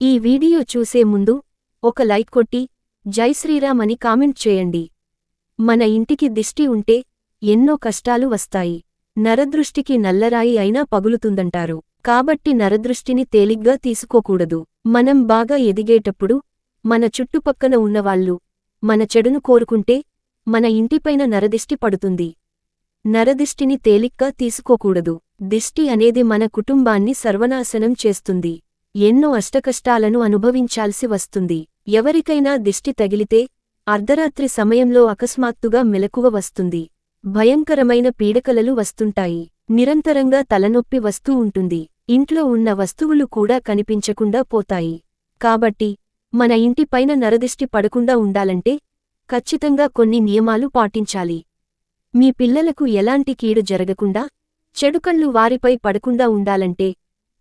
ఈ వీడియో చూసే ముందు ఒక లైక్ కొట్టి జై శ్రీరామ్ అని కామెంట్ చేయండి. మన ఇంటికి దిష్టి ఉంటే ఎన్నో కష్టాలు వస్తాయి. నరదృష్టికి నల్లరాయి అయినా పగులుతుందంటారు. కాబట్టి నరదృష్టిని తేలిగ్గా తీసుకోకూడదు. మనం బాగా ఎదిగేటప్పుడు మన చుట్టుపక్కన ఉన్నవాళ్ళు మన చెడును కోరుకుంటే మన ఇంటిపైన నరదిష్టి పడుతుంది. నరదిష్టిని తేలిగ్గా తీసుకోకూడదు. దిష్టి అనేది మన కుటుంబాన్ని సర్వనాశనం చేస్తుంది. ఎన్నో అష్టకష్టాలను అనుభవించాల్సి వస్తుంది. ఎవరికైనా దిష్టి తగిలితే అర్ధరాత్రి సమయంలో అకస్మాత్తుగా మెలకువ వస్తుంది. భయంకరమైన పీడకలలు వస్తుంటాయి. నిరంతరంగా తలనొప్పి వస్తూ ఉంటుంది. ఇంట్లో ఉన్న వస్తువులు కూడా కనిపించకుండా పోతాయి. కాబట్టి మన ఇంటిపైన నరదిష్టి పడకుండా ఉండాలంటే ఖచ్చితంగా కొన్ని నియమాలు పాటించాలి. మీ పిల్లలకు ఎలాంటి కీడు జరగకుండా చెడుకళ్ళు వారిపై పడకుండా ఉండాలంటే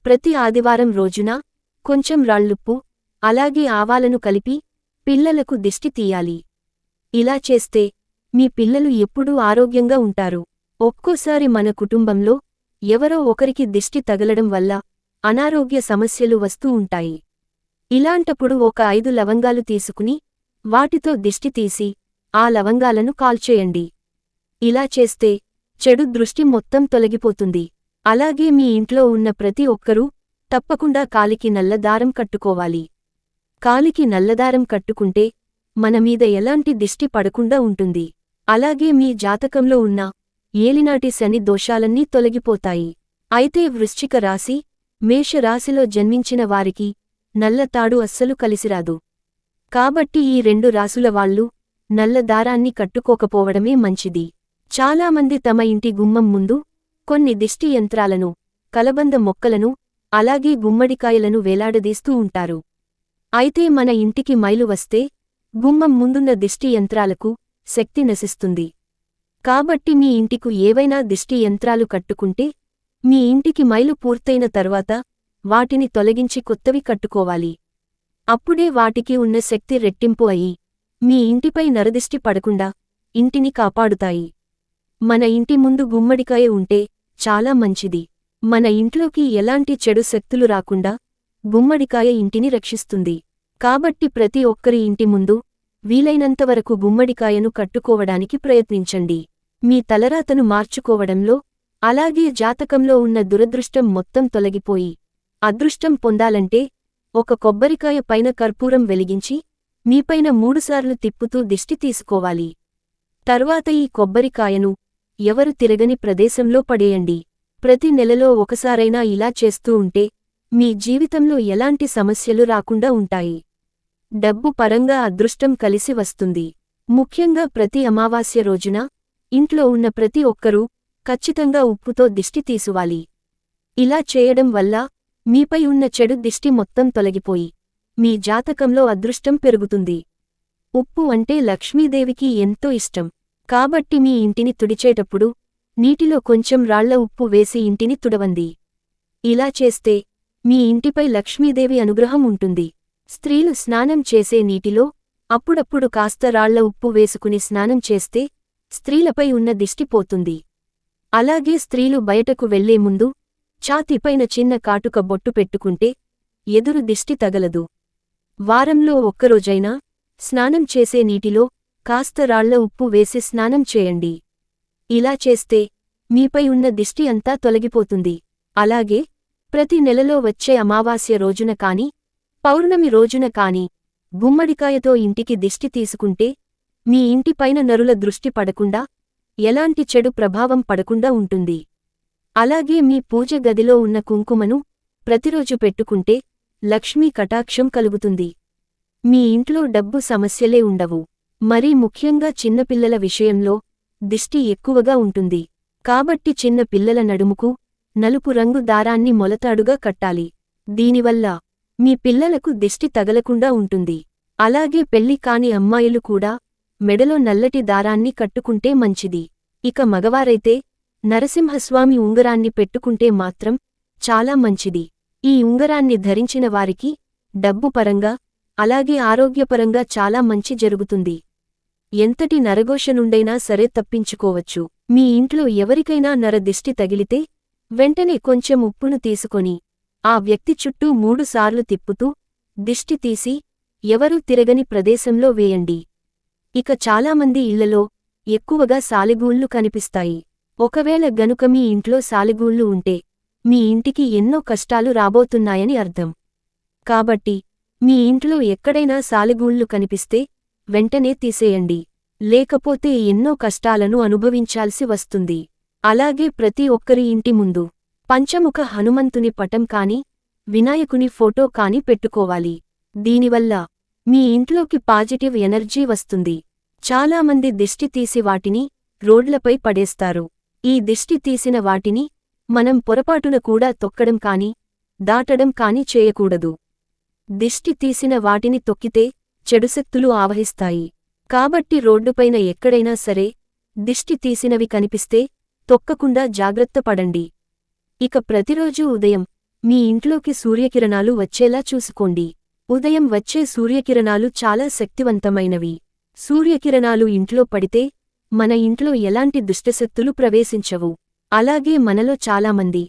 ప్రతి ఆదివారం రోజున కొంచెం రాళ్ళుప్పు అలాగే ఆవాలను కలిపి పిల్లలకు దిష్టి తీయాలి. ఇలా చేస్తే మీ పిల్లలు ఎప్పుడూ ఆరోగ్యంగా ఉంటారు. ఒక్కోసారి మన కుటుంబంలో ఎవరో ఒకరికి దిష్టి తగలడం వల్ల అనారోగ్య సమస్యలు వస్తూ ఉంటాయి. ఇలాంటప్పుడు ఒక ఐదు లవంగాలు తీసుకుని వాటితో దిష్టి తీసి ఆ లవంగాలను కాల్చేయండి. ఇలా చేస్తే చెడు దృష్టి మొత్తం తొలగిపోతుంది. అలాగే మీ ఇంట్లో ఉన్న ప్రతి ఒక్కరూ తప్పకుండా కాలికి నల్లదారం కట్టుకోవాలి. కాలికి నల్లదారం కట్టుకుంటే మనమీద ఎలాంటి దిష్టి పడకుండా ఉంటుంది. అలాగే మీ జాతకంలో ఉన్న ఏలినాటి శని దోషాలన్నీ తొలగిపోతాయి. అయితే వృశ్చిక రాశి మేషరాశిలో జన్మించిన వారికి నల్లతాడు అస్సలు కలిసిరాదు. కాబట్టి ఈ రెండు రాసుల వాళ్ళు నల్ల దారాన్ని కట్టుకోకపోవడమే మంచిది. చాలామంది తమ ఇంటి గుమ్మం ముందు కొన్ని దిష్టి యంత్రాలను కలబంద మొక్కలను అలాగే గుమ్మడికాయలను వేలాడదీస్తూ ఉంటారు. అయితే మన ఇంటికి మైలు వస్తే గుమ్మం ముందున్న దిష్టి యంత్రాలకు శక్తి నశిస్తుంది. కాబట్టి మీ ఇంటికు ఏవైనా దిష్టి యంత్రాలు కట్టుకుంటే మీ ఇంటికి మైలు పూర్తయిన తరువాత వాటిని తొలగించి కొత్తవి కట్టుకోవాలి. అప్పుడే వాటికి ఉన్న శక్తి రెట్టింపు అయి మీ ఇంటిపై నరదిష్టి పడకుండా ఇంటిని కాపాడుతాయి. మన ఇంటి ముందు గుమ్మడికాయ ఉంటే చాలా మంచిది. మన ఇంట్లోకి ఎలాంటి చెడు శక్తులు రాకుండా గుమ్మడికాయ ఇంటిని రక్షిస్తుంది. కాబట్టి ప్రతి ఒక్కరి ఇంటి ముందు వీలైనంతవరకు గుమ్మడికాయను కట్టుకోవడానికి ప్రయత్నించండి. మీ తలరాతను మార్చుకోవడంలో అలాగే జాతకంలో ఉన్న దురదృష్టం మొత్తం తొలగిపోయి అదృష్టం పొందాలంటే ఒక కొబ్బరికాయ పైన కర్పూరం వెలిగించి మీపైన మూడుసార్లు తిప్పుతూ దిష్టి తీసుకోవాలి. తర్వాత ఈ కొబ్బరికాయను ఎవరు తిరగని ప్రదేశంలో పడేయండి. ప్రతి నెలలో ఒకసారైనా ఇలా చేస్తూ ఉంటే మీ జీవితంలో ఎలాంటి సమస్యలు రాకుండా ఉంటాయి. డబ్బు పరంగా అదృష్టం కలిసి వస్తుంది. ముఖ్యంగా ప్రతి అమావాస్య రోజున ఇంట్లో ఉన్న ప్రతి ఒక్కరూ ఖచ్చితంగా ఉప్పుతో దిష్టి తీసుకోవాలి. ఇలా చేయడం వల్ల మీపై ఉన్న చెడు దిష్టి మొత్తం తొలగిపోయి మీ జాతకంలో అదృష్టం పెరుగుతుంది. ఉప్పు అంటే లక్ష్మీదేవికి ఎంతో ఇష్టం. కాబట్టి మీ ఇంటిని తుడిచేటప్పుడు నీటిలో కొంచెం రాళ్ళ ఉప్పు వేసి ఇంటిని తుడవండి. ఇలా చేస్తే మీ ఇంటిపై లక్ష్మీదేవి అనుగ్రహం ఉంటుంది. స్త్రీలు స్నానం చేసే నీటిలో అప్పుడప్పుడు కాస్త రాళ్ళ ఉప్పు వేసుకుని స్నానం చేస్తే స్త్రీలపై ఉన్న దిష్టి పోతుంది. అలాగే స్త్రీలు బయటకు వెళ్ళే ముందు ఛాతీపైన చిన్న కాటుక బొట్టు పెట్టుకుంటే ఎదురు దిష్టి తగలదు. వారంలో ఒక్కరోజైనా స్నానం చేసే నీటిలో కాస్త రాళ్ళ ఉప్పు వేసి స్నానం చేయండి. ఇలా చేస్తే మీపై ఉన్న దిష్టి అంతా తొలగిపోతుంది. అలాగే ప్రతి నెలలో వచ్చే అమావాస్య రోజున కాని పౌర్ణమి రోజున కాని గుమ్మడికాయతో ఇంటికి దిష్టి తీసుకుంటే మీ ఇంటిపైన నరుల దృష్టి పడకుండా ఎలాంటి చెడు ప్రభావం పడకుండా ఉంటుంది. అలాగే మీ పూజ గదిలో ఉన్న కుంకుమను ప్రతిరోజు పెట్టుకుంటే లక్ష్మీ కటాక్షం కలుగుతుంది. మీ ఇంట్లో డబ్బు సమస్యలే ఉండవు. మరీ ముఖ్యంగా చిన్నపిల్లల విషయంలో దిష్టి ఎక్కువగా ఉంటుంది. కాబట్టి చిన్న పిల్లల నడుముకు నలుపు రంగు దారాన్ని మొలతాడుగా కట్టాలి. దీనివల్ల మీ పిల్లలకు దిష్టి తగలకుండా ఉంటుంది. అలాగే పెళ్ళి కాని అమ్మాయిలు కూడా మెడలో నల్లటి దారాన్ని కట్టుకుంటే మంచిది. ఇక మగవారైతే నరసింహస్వామి ఉంగరాన్ని పెట్టుకుంటే మాత్రం చాలా మంచిది. ఈ ఉంగరాన్ని ధరించిన వారికి డబ్బు పరంగా అలాగే ఆరోగ్యపరంగా చాలా మంచి జరుగుతుంది. ఎంతటి నరఘోషనుండైనా సరే తప్పించుకోవచ్చు. మీ ఇంట్లో ఎవరికైనా నరదిష్టి తగిలితే వెంటనే కొంచెం ఉప్పును తీసుకొని ఆ వ్యక్తి చుట్టూ మూడుసార్లు తిప్పుతూ దిష్టి తీసి ఎవరూ తిరగని ప్రదేశంలో వేయండి. ఇక చాలామంది ఇళ్ళలో ఎక్కువగా సాలెగూళ్ళు కనిపిస్తాయి. ఒకవేళ గనుక మీ ఇంట్లో సాలెగూళ్ళు ఉంటే మీ ఇంటికి ఎన్నో కష్టాలు రాబోతున్నాయని అర్థం. కాబట్టి మీ ఇంట్లో ఎక్కడైనా సాలెగూళ్ళు కనిపిస్తే వెంటనే తీసేయండి. లేకపోతే ఎన్నో కష్టాలను అనుభవించాల్సి వస్తుంది. అలాగే ప్రతి ఒక్కరి ఇంటి ముందు పంచముఖ హనుమంతుని పటం కాని వినాయకుని ఫోటో కాని పెట్టుకోవాలి. దీనివల్ల మీ ఇంట్లోకి పాజిటివ్ ఎనర్జీ వస్తుంది. చాలామంది దిష్టి తీసి వాటిని రోడ్లపై పడేస్తారు. ఈ దిష్టి తీసిన వాటిని మనం పొరపాటున కూడా తొక్కడం కాని దాటడం కాని చేయకూడదు. దిష్టి తీసిన వాటిని తొక్కితే చెడుశక్తులు ఆవహిస్తాయి. కాబట్టి రోడ్డుపైన ఎక్కడైనా సరే దిష్టి తీసినవి కనిపిస్తే తొక్కకుండా జాగ్రత్త పడండి. ఇక ప్రతిరోజూ ఉదయం మీ ఇంట్లోకి సూర్యకిరణాలు వచ్చేలా చూసుకోండి. ఉదయం వచ్చే సూర్యకిరణాలు చాలా శక్తివంతమైనవి. సూర్యకిరణాలు ఇంట్లో పడితే మన ఇంట్లో ఎలాంటి దుష్టశక్తులు ప్రవేశించవు. అలాగే మనలో చాలామంది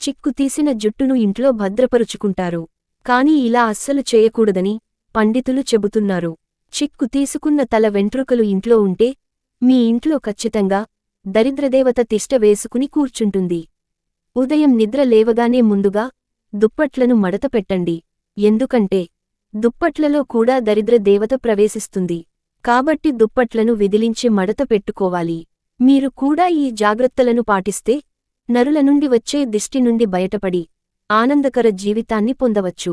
చిక్కు తీసిన జుట్టును ఇంట్లో భద్రపరుచుకుంటారు. కాని ఇలా అస్సలు చేయకూడదని పండితులు చెబుతున్నారు. చిక్కు తీసుకున్న తల వెంట్రుకలు ఇంట్లో ఉంటే మీ ఇంట్లో ఖచ్చితంగా దరిద్రదేవత తిష్ట వేసుకుని కూర్చుంటుంది. ఉదయం నిద్ర లేవగానే ముందుగా దుప్పట్లను మడత పెట్టండి. ఎందుకంటే దుప్పట్లలో కూడా దరిద్ర దేవత ప్రవేశిస్తుంది. కాబట్టి దుప్పట్లను విదిలించి మడత పెట్టుకోవాలి. మీరు కూడా ఈ జాగ్రత్తలను పాటిస్తే నరుల నుండి వచ్చే దిష్టి నుండి బయటపడి ఆనందకర జీవితాన్ని పొందవచ్చు.